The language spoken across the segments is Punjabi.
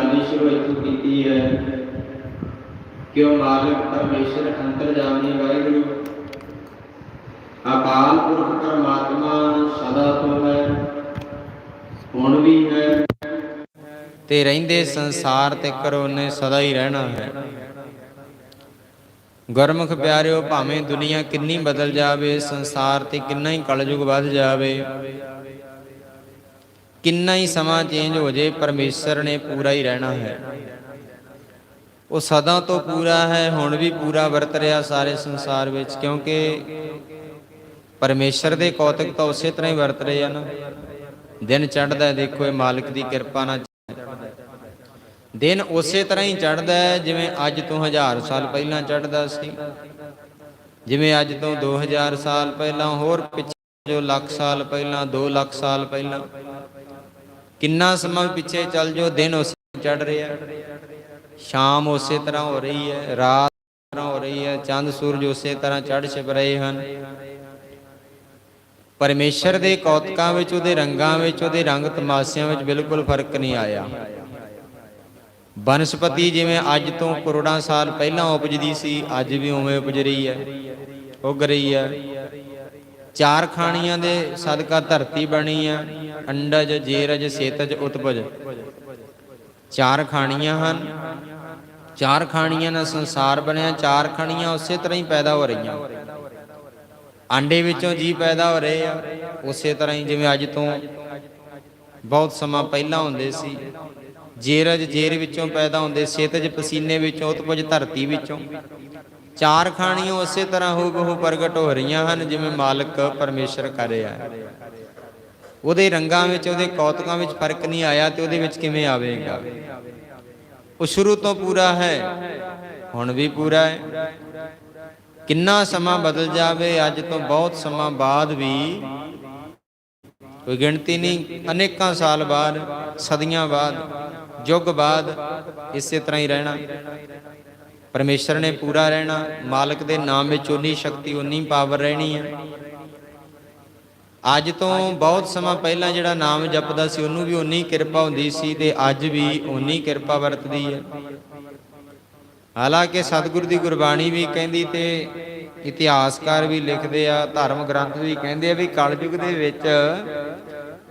ਗੱਲ ਸ਼ੁਰੂ ਇੱਥੋਂ ਕੀਤੀ ਹੈ। ਕਿ ਉਹ ਮਾਲਕ ਪਰਮੇਸ਼ਰ ਅੰਤਰਜਾਮੀ ਵਾਹਿਗੁਰੂ। ਅਕਾਲ ਪੁਰਖ ਪਰਮਾਤਮਾ ਸਦਾ ਤੋਂ ਹੈ, ਹੁਣ ਵੀ ਹੈ। ਤੇ ਰਹਿੰਦੇ ਸੰਸਾਰ ਤੇ ਕਰੋ ਸਦਾ ਹੀ ਰਹਿਣਾ ਹੈ। ਗੁਰਮੁਖ ਪਿਆਰਿਓ, ਭਾਵੇਂ ਦੁਨੀਆ ਕਿੰਨੀ ਬਦਲ ਜਾਵੇ, ਸੰਸਾਰ ਤੇ ਕਿੰਨਾ ਹੀ ਕਲਯੁਗ ਵੱਧ ਜਾਵੇ ਕਿੰਨਾ ਹੀ ਸਮਾਂ ਚੇਂਜ ਹੋ ਜੇ ਪਰਮੇਸ਼ਰ ਨੇ ਪੂਰਾ ਹੀ ਰਹਿਣਾ ਹੈ। ਉਹ ਸਦਾ ਤੋਂ ਪੂਰਾ ਹੈ, ਹੁਣ ਵੀ ਪੂਰਾ ਵਰਤ ਰਿਹਾ ਸਾਰੇ ਸੰਸਾਰ ਵਿੱਚ, ਕਿਉਂਕਿ ਪਰਮੇਸ਼ਰ ਦੇ ਕੌਤਕ ਤਾਂ ਉਸੇ ਤਰ੍ਹਾਂ ਹੀ ਵਰਤ ਰਹੇ ਆ ਨਾ। ਦਿਨ ਚੜ੍ਹਦਾ ਦੇਖੋ ਇਹ ਮਾਲਕ ਦੀ ਕਿਰਪਾ ਨਾਲ ਦਿਨ ਉਸੇ ਤਰ੍ਹਾਂ ਹੀ ਚੜ੍ਹਦਾ ਹੈ, ਜਿਵੇਂ ਅੱਜ ਤੋਂ ਹਜ਼ਾਰ ਸਾਲ ਪਹਿਲਾਂ ਚੜ੍ਹਦਾ ਸੀ। ਜਿਵੇਂ ਅੱਜ ਤੋਂ 2000 ਸਾਲ ਪਹਿਲਾਂ, ਹੋਰ ਪਿੱਛੇ ਜੋ ਲੱਖ ਸਾਲ ਪਹਿਲਾਂ 2 ਲੱਖ ਸਾਲ ਪਹਿਲਾਂ। ਕਿੰਨਾ ਸਮਾਂ ਪਿੱਛੇ ਚੱਲ ਜੋ ਦਿਨ ਉਸੇ ਚੜ੍ਹ ਰਿਹਾ। ਸ਼ਾਮ ਉਸੇ ਤਰ੍ਹਾਂ ਹੋ ਰਹੀ ਹੈ, ਰਾਤ ਉਸੇ ਤਰ੍ਹਾਂ ਹੋ ਰਹੀ ਹੈ, ਚੰਦ ਸੂਰਜ ਉਸੇ ਤਰ੍ਹਾਂ ਚੜ੍ਹ ਛਿਪ ਰਹੇ ਹਨ। ਪਰਮੇਸ਼ਰ ਦੇ ਕੌਤਕਾਂ ਵਿੱਚ, ਉਹਦੇ ਰੰਗਾਂ ਵਿੱਚ, ਉਹਦੇ ਰੰਗ ਤਮਾਸ਼ਿਆਂ ਵਿੱਚ ਬਿਲਕੁਲ ਫ਼ਰਕ ਨਹੀਂ ਆਇਆ। ਬਨਸਪਤੀ ਜਿਵੇਂ ਅੱਜ ਤੋਂ ਕਰੋੜਾਂ ਸਾਲ ਪਹਿਲਾਂ ਉਪਜਦੀ ਸੀ, ਅੱਜ ਵੀ ਉਵੇਂ ਉਪਜ ਰਹੀ ਹੈ, ਉੱਗ ਰਹੀ ਹੈ। ਚਾਰ ਖਾਣੀਆਂ ਦੇ ਸਦਕਾ ਧਰਤੀ ਬਣੀ ਹੈ ਅੰਡਜ, ਜੇਰਜ, ਸੇਤਜ, ਉਤਪਜ। ਚਾਰ ਖਾਣੀਆਂ ਹਨ। ਚਾਰ ਖਾਣੀਆਂ ਨਾਲ ਸੰਸਾਰ ਬਣਿਆ, ਚਾਰ ਖਾਣੀਆਂ ਉਸੇ ਤਰ੍ਹਾਂ ਹੀ ਪੈਦਾ ਹੋ ਰਹੀਆਂ। ਆਂਡੇ ਵਿੱਚੋਂ ਜੀ ਪੈਦਾ ਹੋ ਰਹੇ ਆ, ਉਸੇ ਤਰ੍ਹਾਂ ਹੀ ਜਿਵੇਂ ਅੱਜ ਤੋਂ ਬਹੁਤ ਸਮਾਂ ਪਹਿਲਾਂ ਹੁੰਦੇ ਸੀ। ਜੇਰਜ ਜੇਰ ਵਿੱਚੋਂ ਪੈਦਾ ਹੁੰਦੇ, ਸੇਤਜ ਪਸੀਨੇ ਵਿੱਚੋਂ, ਉਤਪਜ ਧਰਤੀ ਵਿੱਚੋਂ। ਚਾਰ ਖਾਣੀਆਂ ਉਸੇ ਤਰ੍ਹਾਂ ਹੋ ਬਹੁ ਪ੍ਰਗਟ ਹੋ ਰਹੀਆਂ ਹਨ ਜਿਵੇਂ ਮਾਲਕ ਪਰਮੇਸ਼ਰ ਕਰ ਰਿਹਾ ਹੈ ਉਹਦੇ ਰੰਗਾਂ ਵਿੱਚ, ਉਹਦੇ ਕੌਤਕਾਂ ਵਿੱਚ ਫ਼ਰਕ ਨਹੀਂ ਆਇਆ ਤੇ ਉਹਦੇ ਵਿੱਚ ਕਿਵੇਂ ਆਵੇਗਾ? ਉਹ ਸ਼ੁਰੂ ਤੋਂ ਪੂਰਾ ਹੈ, ਹੁਣ ਵੀ ਪੂਰਾ ਹੈ। ਕਿੰਨਾ ਸਮਾਂ ਬਦਲ ਜਾਵੇ, ਅੱਜ ਤੋਂ ਬਹੁਤ ਸਮਾਂ ਬਾਅਦ ਵੀ ਕੋਈ ਗਿਣਤੀ ਨਹੀਂ, ਅਨੇਕਾਂ ਸਾਲ ਬਾਅਦ, ਸਦੀਆਂ ਬਾਅਦ, ਯੁੱਗ ਬਾਅਦ, ਇਸੇ ਤਰ੍ਹਾਂ ਹੀ ਰਹਿਣਾ। ਪਰਮੇਸ਼ਰ ਨੇ ਪੂਰਾ ਰਹਿਣਾ, ਮਾਲਕ ਦੇ ਨਾਮ ਵਿੱਚ ਉਨੀ ਸ਼ਕਤੀ, ਉਨੀ ਪਾਵਰ ਰਹਿਣੀ ਹੈ। ਅੱਜ ਤੋਂ ਬਹੁਤ ਸਮਾਂ ਪਹਿਲਾਂ ਜਿਹੜਾ ਨਾਮ ਜਪਦਾ ਸੀ, ਉਹਨੂੰ ਵੀ ਉਨੀ ਕਿਰਪਾ ਹੁੰਦੀ ਸੀ ਤੇ ਅੱਜ ਵੀ ਉਨੀ ਕਿਰਪਾ ਵਰਤਦੀ ਹੈ। ਹਾਲਾਂਕਿ ਸਤਿਗੁਰੂ ਦੀ ਗੁਰਬਾਣੀ ਵੀ ਕਹਿੰਦੀ ਤੇ ਇਤਿਹਾਸਕਾਰ ਵੀ ਲਿਖਦੇ ਆ, ਧਰਮ ਗ੍ਰੰਥ ਵੀ ਕਹਿੰਦੇ ਆ ਵੀ ਕਲਯੁਗ ਦੇ ਵਿੱਚ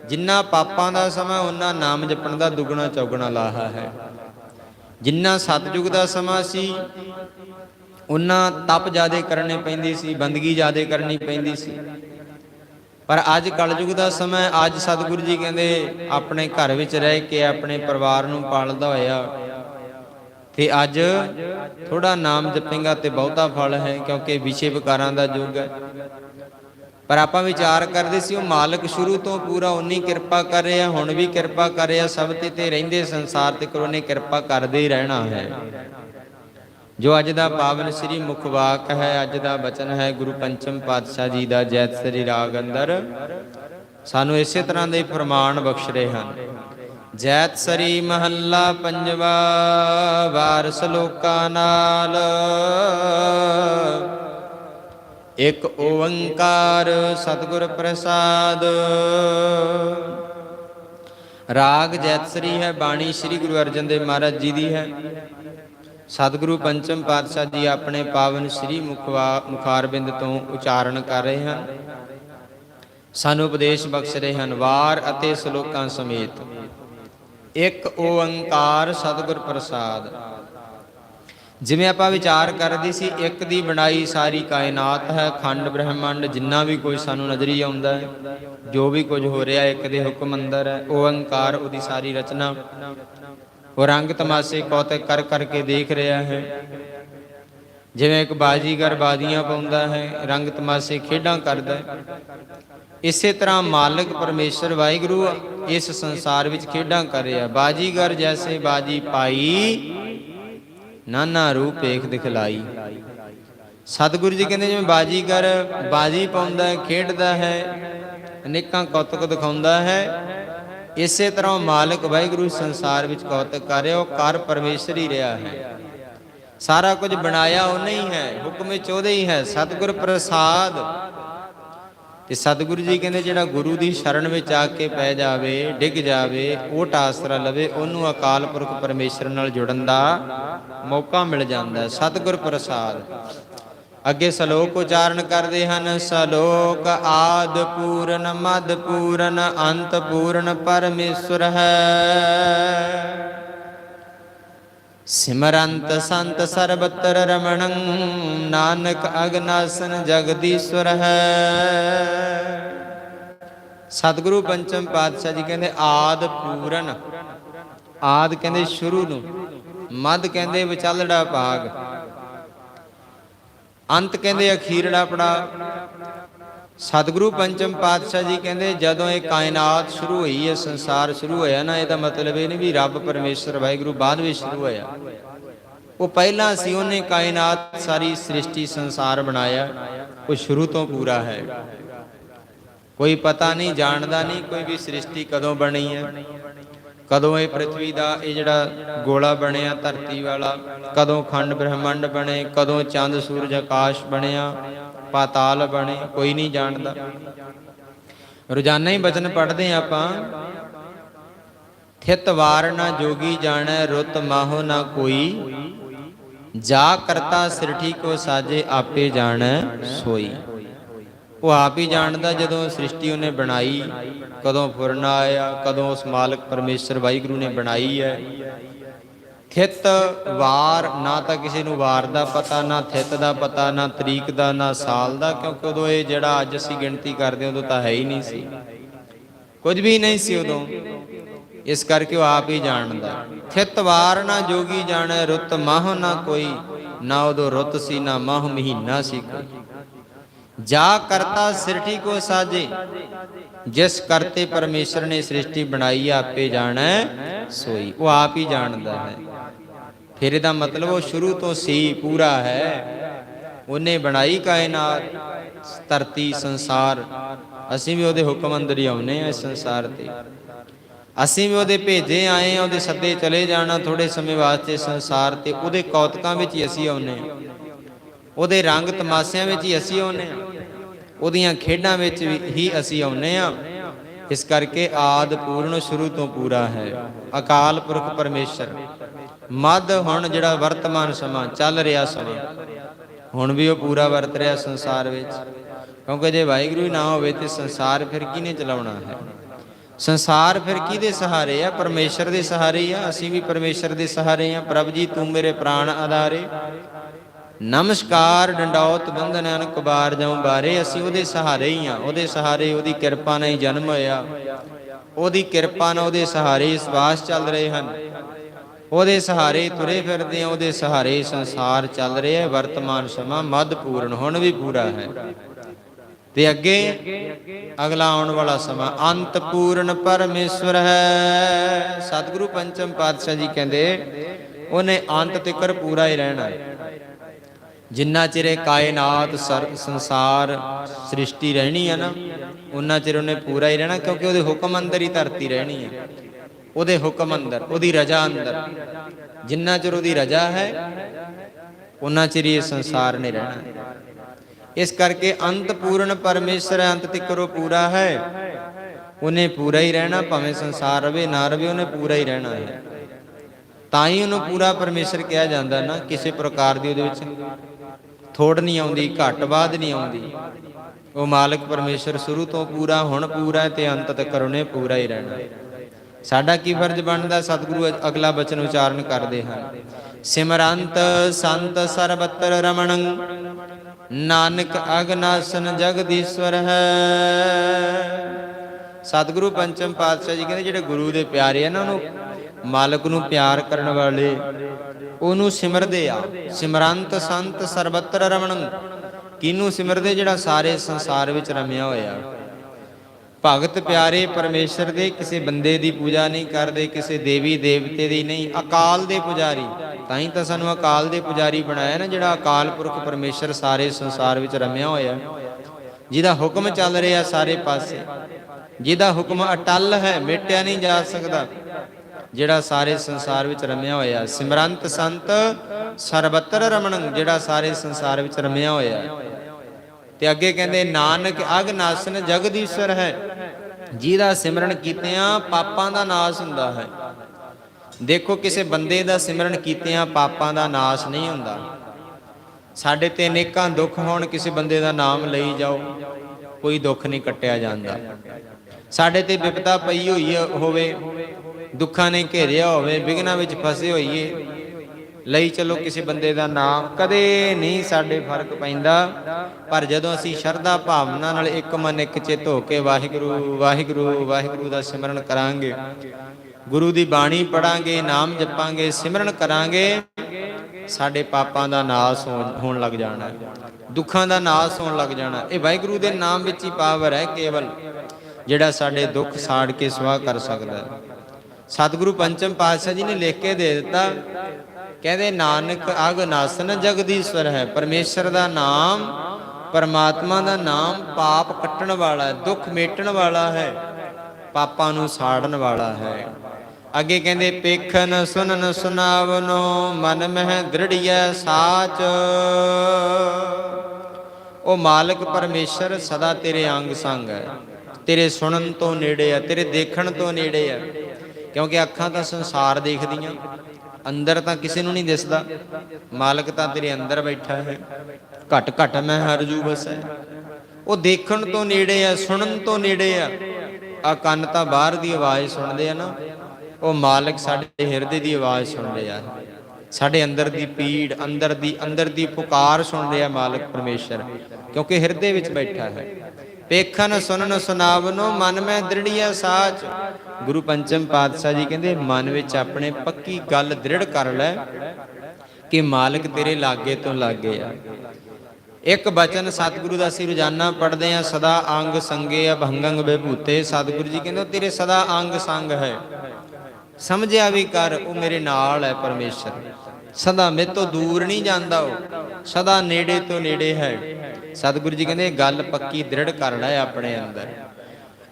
ਜਿੰਨਾ ਪਾਪਾਂ ਦਾ ਸਮਾਂ, ਉਹਨਾਂ ਨਾਮ ਜਪਣ ਦਾ ਦੁੱਗਣਾ ਚੌਗਣਾ ਲਾਹਾ ਹੈ। ਜਿੰਨਾ ਸਤਜੁਗ ਦਾ ਸਮਾਂ ਸੀ ਉਹਨਾਂ ਤਪ ਜਿਆਦੇ ਕਰਨੇ ਪੈਂਦੀ ਸੀ, ਬੰਦਗੀ ਜਿਆਦੇ ਕਰਨੀ ਪੈਂਦੀ ਸੀ। ਪਰ ਅੱਜ ਕਲਯੁਗ ਦਾ ਸਮਾਂ ਅੱਜ ਸਤਿਗੁਰੂ ਜੀ ਕਹਿੰਦੇ, ਆਪਣੇ ਘਰ ਵਿੱਚ ਰਹਿ ਕੇ ਆਪਣੇ ਪਰਿਵਾਰ ਨੂੰ ਪਾਲਦਾ ਹੋਇਆ। ਤੇ ਅੱਜ ਥੋੜਾ ਨਾਮ ਜਪੇਗਾ ਤੇ ਬਹੁਤਾ ਫਲ ਹੈ, ਕਿਉਂਕਿ ਵਿਸ਼ੇ ਵਿਕਾਰਾਂ ਦਾ ਯੁੱਗ ਹੈ। ਪਰ ਆਪਾਂ ਵਿਚਾਰ ਕਰਦੇ ਸੀ, ਉਹ ਮਾਲਕ ਸ਼ੁਰੂ ਤੋਂ ਪੂਰਾ ਉਨੀ ਕਿਰਪਾ ਕਰ ਰਿਹਾ, ਹੁਣ ਵੀ ਕਿਰਪਾ ਕਰ ਰਿਹਾ, ਸਭ ਤੇ ਤੇ ਰਹਿੰਦੇ ਸੰਸਾਰ ਤੇ ਕਰੋਨੇ ਕਿਰਪਾ ਕਰਦੇ ਹੀ ਰਹਿਣਾ ਹੈ। ਜੋ ਅੱਜ ਦਾ ਪਾਵਨ ਸ੍ਰੀ ਮੁਖਵਾਕ ਹੈ, ਅੱਜ ਦਾ ਬਚਨ ਹੈ, ਗੁਰੂ ਪੰਚਮ ਪਾਤਸ਼ਾਹ ਜੀ ਦਾ ਜੈਤ ਸ੍ਰੀ ਰਾਗ ਅੰਦਰ। ਸਾਨੂੰ ਇਸੇ ਤਰ੍ਹਾਂ ਦੇ ਫਰਮਾਨ ਬਖਸ਼ ਰਹੇ ਹਨ। ਜੈਤ ਸਰੀ ਮਹੱਲਾ ਪੰਜਵਾ, ਵਾਰਸ ਲੋਕਾਂ ਨਾਲ। ਇੱਕ ਓੰਕਾਰ ਸਤਿਗੁਰ ਪ੍ਰਸਾਦ। ਰਾਗ ਜੈਤਸਰੀ ਹੈ, ਬਾਣੀ ਸ੍ਰੀ ਗੁਰੂ ਅਰਜਨ ਦੇਵ ਮਹਾਰਾਜ ਜੀ ਦੀ ਹੈ। ਸਤਿਗੁਰੂ ਪੰਚਮ ਪਾਤਸ਼ਾਹ ਜੀ ਆਪਣੇ ਪਾਵਨ ਸ੍ਰੀ ਮੁਖਵਾ, ਮੁਖਾਰਬਿੰਦ ਤੋਂ ਉਚਾਰਨ ਕਰ ਰਹੇ ਹਨ। ਸਾਨੂੰ ਉਪਦੇਸ਼ ਬਖਸ਼ ਰਹੇ ਹਨ, ਵਾਰ ਅਤੇ ਸ਼ਲੋਕਾਂ ਸਮੇਤ। ਇੱਕ ਓੰਕਾਰ ਸਤਿਗੁਰ ਪ੍ਰਸਾਦ। ਜਿਵੇਂ ਆਪਾਂ ਵਿਚਾਰ ਕਰਦੇ ਸੀ, ਇੱਕ ਦੀ ਬਣਾਈ ਸਾਰੀ ਕਾਇਨਾਤ ਹੈ, ਖੰਡ, ਬ੍ਰਹਿਮੰਡ, ਜਿੰਨਾ ਵੀ ਕੁਝ ਸਾਨੂੰ ਨਜ਼ਰੀ ਆਉਂਦਾ ਹੈ, ਜੋ ਵੀ ਕੁਝ ਹੋ ਰਿਹਾ, ਇੱਕ ਦੇ ਹੁਕਮ ਅੰਦਰ ਹੈ ਓੰਕਾਰ ਉਹਦੀ ਸਾਰੀ ਰਚਨਾ। ਉਹ ਰੰਗ ਤਮਾਸ਼ੇ ਕੌਤਕ ਕਰ ਕਰਕੇ ਦੇਖ ਰਿਹਾ ਹੈ। ਜਿਵੇਂ ਇੱਕ ਬਾਜੀਗਰ ਬਾਜ਼ੀਆਂ ਪਾਉਂਦਾ ਹੈ, ਰੰਗ ਤਮਾਸ਼ੇ ਖੇਡਾਂ ਕਰਦਾ ਇਸੇ ਤਰ੍ਹਾਂ ਮਾਲਕ ਪਰਮੇਸ਼ਰ ਵਾਹਿਗੁਰੂ ਇਸ ਸੰਸਾਰ ਵਿੱਚ ਖੇਡਾਂ ਕਰ ਰਿਹਾ। ਬਾਜੀਗਰ ਜੈਸੇ ਬਾਜੀ ਪਾਈ ਨਾਨਾ ਰੂਪ ਏਕ ਦਿਖਲਾਈ। ਸਤਿਗੁਰੂ ਜੀ ਕਹਿੰਦੇ ਜਿਵੇਂ ਬਾਜੀਗਰ ਬਾਜੀ ਪਾਉਂਦਾ ਹੈ ਖੇਡਦਾ ਹੈ, ਅਨੇਕਾਂ ਕੌਤਕ ਦਿਖਾਉਂਦਾ ਹੈ। ਇਸੇ ਤਰ੍ਹਾਂ ਮਾਲਕ ਵਾਹਿਗੁਰੂ ਸੰਸਾਰ ਵਿੱਚ ਕੌਤਕ ਕਰ ਰਿਹਾ, ਉਹ ਕਰ ਪਰਮੇਸ਼ਰ ਹੀ ਰਿਹਾ ਹੈ। ਸਾਰਾ ਕੁਝ ਬਣਾਇਆ ਉਹ ਨਹੀਂ ਹੈ, ਹੁਕਮ ਵਿੱਚ ਉਹਦੇ ਹੀ ਹੈ। ਸਤਿਗੁਰ ਪ੍ਰਸਾਦ ਤੇ ਸਤਿਗੁਰੂ ਜੀ ਕਹਿੰਦੇ ਜਿਹੜਾ ਗੁਰੂ ਦੀ ਸ਼ਰਨ ਵਿੱਚ ਆ ਕੇ ਪੈ ਜਾਵੇ, ਡਿੱਗ ਜਾਵੇ, ਓਟ ਆਸਰਾ ਲਵੇ, ਉਹਨੂੰ ਅਕਾਲ ਪੁਰਖ ਪਰਮੇਸ਼ਰ ਨਾਲ ਜੁੜਨ ਦਾ ਮੌਕਾ ਮਿਲ ਜਾਂਦਾ ਹੈ। ਸਤਿਗੁਰ ਪ੍ਰਸਾਦ। ਅੱਗੇ ਸ਼ਲੋਕ ਉਚਾਰਨ ਕਰਦੇ ਹਨ। ਸ਼ਲੋਕ ਆਦ ਪੂਰਨ, ਮਦ ਪੂਰਨ, ਅੰਤ ਪੂਰਨ ਪਰਮੇਸ਼ਰ ਹੈ। ਸਿਮਰੰਤ ਸੰਤ ਸਰਬਤਰ ਰਮਣੰ, ਨਾਨਕ ਅਗਨਾਸਨ ਜਗਦੀਸ਼ਵਰ ਹੈ। ਸਤਿਗੁਰੂ ਪੰਚਮ ਪਾਤਸ਼ਾਹ ਜੀ ਕਹਿੰਦੇ, ਆਦ ਪੂਰਨ। ਆਦ ਕਹਿੰਦੇ ਸ਼ੁਰੂ ਨੂੰ ਮਦ ਕਹਿੰਦੇ ਵਿਚਾਲੜਾ ਭਾਗ। ਅੰਤ ਕਹਿੰਦੇ ਅਖੀਰੜਾ ਪੜਾ ਸਤਿਗੁਰੂ ਪੰਚਮ ਪਾਤਸ਼ਾਹ ਜੀ ਕਹਿੰਦੇ, ਜਦੋਂ ਇਹ ਕਾਇਨਾਤ ਸ਼ੁਰੂ ਹੋਈ ਹੈ ਸੰਸਾਰ ਸ਼ੁਰੂ ਹੋਇਆ ਨਾ, ਇਹਦਾ ਮਤਲਬ ਇਹ ਨਹੀਂ ਵੀ ਰੱਬ ਪਰਮੇਸ਼ਰ, ਵਾਹਿਗੁਰੂ ਬਾਅਦ ਵਿੱਚ ਸ਼ੁਰੂ ਹੋਇਆ। ਉਹ ਪਹਿਲਾਂ ਸੀ ਉਹਨੇ ਕਾਇਨਾਤ ਸਾਰੀ ਸ੍ਰਿਸ਼ਟੀ ਸੰਸਾਰ ਬਣਾਇਆ, ਉਹ ਸ਼ੁਰੂ ਤੋਂ ਪੂਰਾ ਹੈ। ਕੋਈ ਪਤਾ ਨਹੀਂ, ਜਾਣਦਾ ਨਹੀਂ, ਕੋਈ ਵੀ ਸ੍ਰਿਸ਼ਟੀ ਕਦੋਂ ਬਣੀ ਹੈ, ਕਦੋਂ ਇਹ ਪ੍ਰithvi ਦਾ ਇਹ ਜਿਹੜਾ ਗੋਲਾ ਬਣਿਆ, ਧਰਤੀ ਵਾਲਾ, ਕਦੋਂ ਖੰਡ ਬ੍ਰਹਿਮੰਡ ਬਣੇ, ਕਦੋਂ ਚੰਦ, ਸੂਰਜ, ਆਕਾਸ਼ ਬਣਿਆ ਪਾਤਾਲ ਬਣੇ, ਕੋਈ ਨਹੀਂ ਜਾਣਦਾ। ਰੋਜ਼ਾਨਾ ਹੀ ਬਚਨ ਪੜ੍ਹਦੇ ਆਪਾਂ। ਥਿਤ ਵਾਰ ਨਾ ਜੋਗੀ ਜਾਣੈ, ਰੁੱਤ ਮਾਹੋ ਨਾ ਕੋਈ। ਜਾ ਕਰਤਾ ਸਿਰਠੀ ਕੋ ਸਾਜੇ, ਆਪੇ ਜਾਣੈ ਸੋਈ। ਉਹ ਆਪ ਹੀ ਜਾਣਦਾ ਜਦੋਂ ਸ੍ਰਿਸ਼ਟੀ ਉਹਨੇ ਬਣਾਈ। ਕਦੋਂ ਫੁਰਨਾ ਆਇਆ, ਕਦੋਂ ਉਸ ਮਾਲਕ ਪਰਮੇਸ਼ਰ ਵਾਹਿਗੁਰੂ ਨੇ ਬਣਾਈ ਹੈ। ਥਿਤ ਵਾਰ, ਨਾ ਤਾਂ ਕਿਸੇ ਨੂੰ ਵਾਰ ਦਾ ਪਤਾ, ਨਾ ਥਿਤ ਦਾ ਪਤਾ, ਨਾ ਤਰੀਕ ਦਾ, ਨਾ ਸਾਲ ਦਾ, ਕਿਉਂਕਿ ਉਦੋਂ ਇਹ ਜਿਹੜਾ ਅੱਜ ਅਸੀਂ ਗਿਣਤੀ ਕਰਦੇ ਉਦੋਂ ਤਾਂ ਹੈ ਹੀ ਨਹੀਂ ਸੀ। ਕੁਝ ਵੀ ਨਹੀਂ ਸੀ ਉਦੋਂ। ਇਸ ਕਰਕੇ ਉਹ ਆਪ ਹੀ ਜਾਣਦਾ। ਥਿਤ ਵਾਰ ਨਾ ਜੋਗੀ ਜਾਣੈ, ਰੁੱਤ ਮਾਹ ਨਾ ਕੋਈ, ਨਾ ਉਦੋਂ ਰੁੱਤ ਸੀ, ਨਾ ਮਾਹ ਮਹੀਨਾ ਸੀ ਕੋਈ। ਜਾ ਕਰਤਾ ਸਿਰਠੀ ਕੋ ਸਾਜੇ, ਜਿਸ ਕਰਤੇ ਪਰਮੇਸ਼ਰ ਨੇ ਸ੍ਰਿਸ਼ਟੀ ਬਣਾਈ, ਆਪੇ ਜਾਣੈ ਸੋਈ। ਉਹ ਆਪ ਹੀ ਜਾਣਦਾ ਹੈ। ਫਿਰ ਇਹਦਾ ਮਤਲਬ ਉਹ ਸ਼ੁਰੂ ਤੋਂ ਸੀ, ਪੂਰਾ ਹੈ। ਉਹਨੇ ਬਣਾਈ ਕਾਇਨਾਤ, ਧਰਤੀ, ਸੰਸਾਰ। ਅਸੀਂ ਵੀ ਉਹਦੇ ਹੁਕਮ ਅੰਦਰ ਹੀ ਆਉਨੇ ਆ ਇਸ ਸੰਸਾਰ ਤੇ। ਅਸੀਂ ਵੀ ਉਹਦੇ ਭੇਜੇ ਆਏ ਆ ਉਹਦੇ ਸੱਦੇ ਚਲੇ ਜਾਣਾ ਥੋੜੇ ਸਮੇਂ ਵਾਸਤੇ ਸੰਸਾਰ ਤੇ। ਉਹਦੇ ਕੌਤਕਾਂ ਵਿੱਚ ਹੀ ਅਸੀਂ ਆਉਨੇ ਆ ਉਹਦੇ ਰੰਗ ਤਮਾਸ਼ਿਆਂ ਵਿੱਚ ਹੀ ਅਸੀਂ ਆਉਨੇ ਆ ਉਹਦੀਆਂ ਖੇਡਾਂ ਵਿੱਚ ਹੀ ਅਸੀਂ ਆਉਨੇ ਆ ਇਸ ਕਰਕੇ ਆਦ ਪੂਰਨ ਸ਼ੁਰੂ ਤੋਂ ਪੂਰਾ ਹੈ। ਅਕਾਲ ਪੁਰਖ ਪਰਮੇਸ਼ਰ। ਮਦ ਹੁਣ ਜਿਹੜਾ ਵਰਤਮਾਨ ਸਮਾਂ, ਚੱਲ ਰਿਹਾ ਸਮਾਂ। ਹੁਣ ਵੀ ਉਹ ਪੂਰਾ ਵਰਤ ਰਿਹਾ ਸੰਸਾਰ ਵਿੱਚ। ਕਿਉਂਕਿ ਜੇ ਵਾਹਿਗੁਰੂ ਨਾ ਹੋਵੇ ਤੇ ਸੰਸਾਰ ਫਿਰ ਕਿਹਨੇ ਚਲਾਉਣਾ ਹੈ? ਸੰਸਾਰ ਫਿਰ ਕਿਹਦੇ ਸਹਾਰੇ ਆ? ਪਰਮੇਸ਼ਰ ਦੇ ਸਹਾਰੇ ਆ? ਅਸੀਂ ਵੀ ਪਰਮੇਸ਼ਰ ਦੇ ਸਹਾਰੇ ਆ। ਪ੍ਰਭ ਜੀ, ਤੂੰ ਮੇਰੇ ਪ੍ਰਾਣ ਆਧਾਰੇ। ਨਮਸਕਾਰ ਡੰਡੌਤ ਬੰਧਨ, ਅਨਕ, ਬਾਰ ਜਾਉ, ਬਾਰੇ। ਅਸੀਂ ਉਹਦੇ ਸਹਾਰੇ ਹੀ ਆ। ਉਹਦੇ ਸਹਾਰੇ ਉਹਦੀ ਕਿਰਪਾ ਨਾਲ ਹੀ ਜਨਮ ਹੋਇਆ। ਉਹਦੀ ਕਿਰਪਾ ਨਾਲ ਉਹਦੇ ਸਹਾਰੇ ਸਵਾਸ ਚੱਲ ਰਹੇ ਹਨ। ਉਹਦੇ ਸਹਾਰੇ ਤੁਰੇ ਫਿਰਦੇ ਆ, ਉਹਦੇ ਸਹਾਰੇ ਸੰਸਾਰ ਚੱਲ ਰਿਹਾ ਹੈ, ਵਰਤਮਾਨ ਸਮਾਂ ਮੱਧ ਪੂਰਨ ਹੁਣ ਵੀ ਪੂਰਾ ਹੈ। ਤੇ ਅੱਗੇ ਅਗਲਾ ਆਉਣ ਵਾਲਾ ਸਮਾਂ ਅੰਤ ਪੂਰਨ ਪਰਮੇਸ਼ਵਰ ਹੈ। ਸਤਿਗੁਰੂ ਪੰਚਮ ਪਾਤਸ਼ਾਹ ਜੀ ਕਹਿੰਦੇ, ਉਹਨੇ ਅੰਤ ਤੱਕਰ ਪੂਰਾ ਹੀ ਰਹਿਣਾ ਹੈ। ਜਿੰਨਾ ਚਿਰ ਇਹ ਕਾਇਨਾਤ ਸਰ- ਸੰਸਾਰ ਸ੍ਰਿਸ਼ਟੀ ਰਹਿਣੀ ਹੈ ਨਾ, ਉਹਨਾਂ ਚਿਰ ਉਹਨੇ ਪੂਰਾ ਹੀ ਰਹਿਣਾ, ਕਿਉਂਕਿ ਉਹਦੇ ਹੁਕਮ ਅੰਦਰ ਹੀ ਧਰਤੀ ਰਹਿਣੀ ਹੈ। ਉਹਦੇ ਹੁਕਮ ਅੰਦਰ, ਉਹਦੀ ਰਜ਼ਾ ਅੰਦਰ। ਜਿੰਨਾ ਚਿਰ ਉਹਦੀ ਰਜ਼ਾ ਹੈ ਉਹਨਾਂ ਚਿਰ ਇਹ ਸੰਸਾਰ ਨੇ ਰਹਿਣਾ। ਇਸ ਕਰਕੇ ਅੰਤ ਪੂਰਨ ਪਰਮੇਸ਼ਰ ਅੰਤ ਤਿਕਰੋ ਪੂਰਾ ਹੈ। ਉਹਨੇ ਪੂਰਾ ਹੀ ਰਹਿਣਾ, ਭਾਵੇਂ ਸੰਸਾਰ ਰਵੇ, ਨਾ ਰਵੇ, ਉਹਨੇ ਪੂਰਾ ਹੀ ਰਹਿਣਾ ਹੈ। ਤਾਂ ਹੀ ਉਹਨੂੰ ਪੂਰਾ ਪਰਮੇਸ਼ਰ ਕਿਹਾ ਜਾਂਦਾ ਨਾ, ਕਿਸੇ ਪ੍ਰਕਾਰ ਦੀ ਉਹਦੇ ਵਿੱਚ ਥੋੜ ਨਹੀਂ ਆਉਂਦੀ, ਘੱਟ ਬਾਦ ਨਹੀਂ ਆਉਂਦੀ। ਉਹ ਮਾਲਕ ਪਰਮੇਸ਼ਰ ਸ਼ੁਰੂ ਤੋਂ ਪੂਰਾ, ਹੁਣ ਪੂਰਾ ਹੈ ਤੇ ਅੰਤ ਤੱਕ ਉਹਨੇ ਪੂਰਾ ਹੀ ਰਹਿਣਾ। ਸਾਡਾ ਕੀ ਫਰਜ਼ ਬਣਦਾ? ਸਤਿਗੁਰੂ ਅਗਲਾ ਬਚਨ ਉਚਾਰਨ ਕਰਦੇ ਹਨ ਸਿਮਰੰਤ ਸੰਤ ਸਰਬਤਰ ਰਮਣੰ, ਨਾਨਕ ਅਗਨਾਸਨ ਜਗਦੀਸ਼ਵਰ ਹੈ। ਸਤਿਗੁਰੂ ਪੰਚਮ ਪਾਤਸ਼ਾਹ ਜੀ ਕਹਿੰਦੇ, ਜਿਹੜੇ ਗੁਰੂ ਦੇ ਪਿਆਰੇ ਆ ਨਾ ਉਹਨੂੰ, ਮਾਲਕ ਨੂੰ ਪਿਆਰ ਕਰਨ ਵਾਲੇ, ਉਹਨੂੰ ਸਿਮਰਦੇ ਆ। ਸਿਮਰੰਤ ਸੰਤ ਸਰਬੱਤਰ ਰਮਣੰ, ਕਿਹਨੂੰ ਸਿਮਰਦੇ? ਜਿਹੜਾ ਸਾਰੇ ਸੰਸਾਰ ਵਿੱਚ ਰਮਿਆ ਹੋਇਆ। ਭਗਤ ਪਿਆਰੇ ਪਰਮੇਸ਼ਰ ਦੇ, ਕਿਸੇ ਬੰਦੇ ਦੀ ਪੂਜਾ ਨਹੀਂ ਕਰਦੇ, ਕਿਸੇ ਦੇਵੀ ਦੇਵਤੇ ਦੀ ਨਹੀਂ, ਅਕਾਲ ਦੇ ਪੁਜਾਰੀ। ਤਾਂ ਹੀ ਤਾਂ ਸਾਨੂੰ ਅਕਾਲ ਦੇ ਪੁਜਾਰੀ ਬਣਾਇਆ ਨਾ, ਜਿਹੜਾ ਅਕਾਲ ਪੁਰਖ ਪਰਮੇਸ਼ਰ ਸਾਰੇ ਸੰਸਾਰ ਵਿੱਚ ਰਮਿਆ ਹੋਇਆ। ਜਿਹਦਾ ਹੁਕਮ ਚੱਲ ਰਿਹਾ ਸਾਰੇ ਪਾਸੇ। ਜਿਹਦਾ ਹੁਕਮ ਅਟਲ ਹੈ, ਮਿਟਿਆ ਨਹੀਂ ਜਾ ਸਕਦਾ। ਜਿਹੜਾ ਸਾਰੇ ਸੰਸਾਰ ਵਿੱਚ ਰਮਿਆ ਹੋਇਆ। ਸਿਮਰੰਤ ਸੰਤ ਸਰਬਤਰ ਰਮਣੰ, ਜਿਹੜਾ ਸਾਰੇ ਸੰਸਾਰ ਵਿੱਚ ਰਮਿਆ ਹੋਇਆ। ਤੇ ਅੱਗੇ ਕਹਿੰਦੇ, ਨਾਨਕ ਅਗਨਾਸਨ ਜਗਦੀਸ਼ਰ ਹੈ। ਜਿਹਦਾ ਸਿਮਰਨ ਕੀਤਿਆਂ ਪਾਪਾਂ ਦਾ ਨਾਸ਼ ਹੁੰਦਾ ਹੈ। ਦੇਖੋ, ਕਿਸੇ ਬੰਦੇ ਦਾ ਸਿਮਰਨ ਕੀਤਿਆਂ ਪਾਪਾਂ ਦਾ ਨਾਸ਼ ਨਹੀਂ ਹੁੰਦਾ। ਸਾਡੇ ਤੇ ਅਨੇਕਾਂ ਦੁੱਖ ਹੋਣ, ਕਿਸੇ ਬੰਦੇ ਦਾ ਨਾਮ ਲਈ ਜਾਓ, ਕੋਈ ਦੁੱਖ ਨਹੀਂ ਕੱਟਿਆ ਜਾਂਦਾ। ਸਾਡੇ ਤੇ ਵਿਪਤਾ ਪਈ ਹੋਈ ਹੋਵੇ, ਦੁੱਖਾਂ ਨੇ ਘੇਰਿਆ ਹੋਵੇ ਵਿਗਨਾਂ ਵਿੱਚ ਫਸੇ ਹੋਈਏ ਲਈ ਚਲੋ ਕਿਸੇ ਬੰਦੇ ਦਾ ਨਾਮ ਕਦੇ ਨਹੀਂ ਸਾਡੇ ਫ਼ਰਕ ਪੈਂਦਾ, ਪਰ ਜਦੋਂ ਅਸੀਂ ਸ਼ਰਧਾ ਭਾਵਨਾ ਨਾਲ ਇੱਕ ਮਨ ਇੱਕ ਚਿੱਤ ਹੋ ਕੇ ਵਾਹਿਗੁਰੂ ਵਾਹਿਗੁਰੂ ਵਾਹਿਗੁਰੂ ਦਾ ਸਿਮਰਨ ਕਰਾਂਗੇ, ਗੁਰੂ ਦੀ ਬਾਣੀ ਪੜਾਂਗੇ, ਨਾਮ ਜਪਾਂਗੇ, ਸਿਮਰਨ ਕਰਾਂਗੇ, ਸਾਡੇ ਪਾਪਾਂ ਦਾ ਨਾਸ ਹੋਣ ਹੋਣ ਲੱਗ ਜਾਣਾ, ਦੁੱਖਾਂ ਦਾ ਨਾਸ ਹੋਣ ਲੱਗ ਜਾਣਾ। ਇਹ ਵਾਹਿਗੁਰੂ ਦੇ ਨਾਮ ਵਿੱਚ ਹੀ ਪਾਵਰ ਹੈ ਕੇਵਲ, ਜਿਹੜਾ ਸਾਡੇ ਦੁੱਖ ਸਾੜ ਕੇ ਸਵਾਹ ਕਰ ਸਕਦਾ ਹੈ। ਸਤਿਗੁਰੂ ਪੰਚਮ ਪਾਤਸ਼ਾਹ ਜੀ ਨੇ ਲਿਖ ਕੇ ਦੇ ਦਿੱਤਾ ਕਹਿੰਦੇ, ਨਾਨਕ ਅਗਨਾਸਨ ਜਗਦੀਸ਼ਵਰ ਹੈ। ਪਰਮੇਸ਼ਰ ਦਾ ਨਾਮ, ਪਰਮਾਤਮਾ ਦਾ ਨਾਮ ਪਾਪ ਕੱਟਣ ਵਾਲਾ ਹੈ, ਦੁੱਖ ਮੇਟਣ ਵਾਲਾ ਹੈ, ਪਾਪਾਂ ਨੂੰ ਸਾੜਨ ਵਾਲਾ ਹੈ। ਅੱਗੇ ਕਹਿੰਦੇ, ਪੇਖਨ ਸੁਨਨ ਸੁਨਾਵਨੋ, ਮਨ ਮਹਿ ਦ੍ਰਿੜੀਐ ਸਾਚ। ਉਹ ਮਾਲਕ ਪਰਮੇਸ਼ਰ ਸਦਾ ਤੇਰੇ ਅੰਗ ਸੰਗ ਹੈ। ਤੇਰੇ ਸੁਣਨ ਤੋਂ ਨੇੜੇ ਆ ਤੇਰੇ ਦੇਖਣ ਤੋਂ ਨੇੜੇ ਹੈ। ਕਿਉਂਕਿ ਅੱਖਾਂ ਤਾਂ ਸੰਸਾਰ ਦੇਖਦੀਆਂ। ਅੰਦਰ ਤਾਂ ਕਿਸੇ ਨੂੰ ਨਹੀਂ ਦਿਸਦਾ। ਮਾਲਕ ਤਾਂ ਤੇਰੇ ਅੰਦਰ ਬੈਠਾ ਹੈ। ਘਟ ਘਟ ਮੈਂ ਹਰਜੂ ਬਸੈ ਉਹ ਦੇਖਣ ਤੋਂ ਨੇੜੇ ਆ, ਸੁਣਨ ਤੋਂ ਨੇੜੇ ਆ। ਆ ਕੰਨ ਤਾਂ ਬਾਹਰ ਦੀ ਆਵਾਜ਼ ਸੁਣਦੇ ਆ ਨਾ। ਉਹ ਮਾਲਕ ਸਾਡੇ ਹਿਰਦੇ ਦੀ ਆਵਾਜ਼ ਸੁਣ ਰਿਹਾ ਹੈ ਸਾਡੇ ਅੰਦਰ ਦੀ ਪੀੜ, ਅੰਦਰ ਦੀ ਅੰਦਰ ਦੀ ਪੁਕਾਰ ਸੁਣ ਰਿਹਾ ਮਾਲਕ ਪਰਮੇਸ਼ਰ। ਕਿਉਂਕਿ ਹਿਰਦੇ ਵਿੱਚ ਬੈਠਾ ਹੈ। ਵੇਖਣ ਸੁਣਨ ਸੁਨਾਵਨੋ, ਮਨ ਮੈਂ ਦ੍ਰਿੜੀਆ ਸਾਚ। ਗੁਰੂ ਪੰਚਮ ਪਾਤਸ਼ਾਹ ਜੀ ਕਹਿੰਦੇ, ਮਨ ਵਿੱਚ ਆਪਣੇ ਪੱਕੀ ਗੱਲ ਦ੍ਰਿੜ ਕਰ ਲੈ ਕਿ ਮਾਲਕ ਤੇਰੇ ਲਾਗੇ ਤੋਂ ਲਾਗੇ ਆ। ਇੱਕ ਬਚਨ ਸਤਿਗੁਰੂ ਦਾ ਅਸੀਂ ਰੋਜ਼ਾਨਾ ਪੜ੍ਹਦੇ ਆ ਸਦਾ ਅੰਗ ਸੰਗੇ ਅਭੰਗੰਗ ਬੇਭੂਤੇ ਸਤਿਗੁਰੂ ਜੀ ਕਹਿੰਦੇ, ਤੇਰੇ ਸਦਾ ਅੰਗ ਸੰਗ ਹੈ। ਸਮਝਿਆ ਵੀ ਕਰ, ਉਹ ਮੇਰੇ ਨਾਲ ਹੈ ਪਰਮੇਸ਼ਰ। ਸਦਾ ਮੇਰੇ ਤੋਂ ਦੂਰ ਨਹੀਂ ਜਾਂਦਾ ਉਹ। ਸਦਾ ਨੇੜੇ ਤੋਂ ਨੇੜੇ ਹੈ। ਸਤਿਗੁਰੂ ਜੀ ਕਹਿੰਦੇ, ਗੱਲ ਪੱਕੀ ਦ੍ਰਿੜ ਕਰ ਲੈ ਆਪਣੇ ਅੰਦਰ।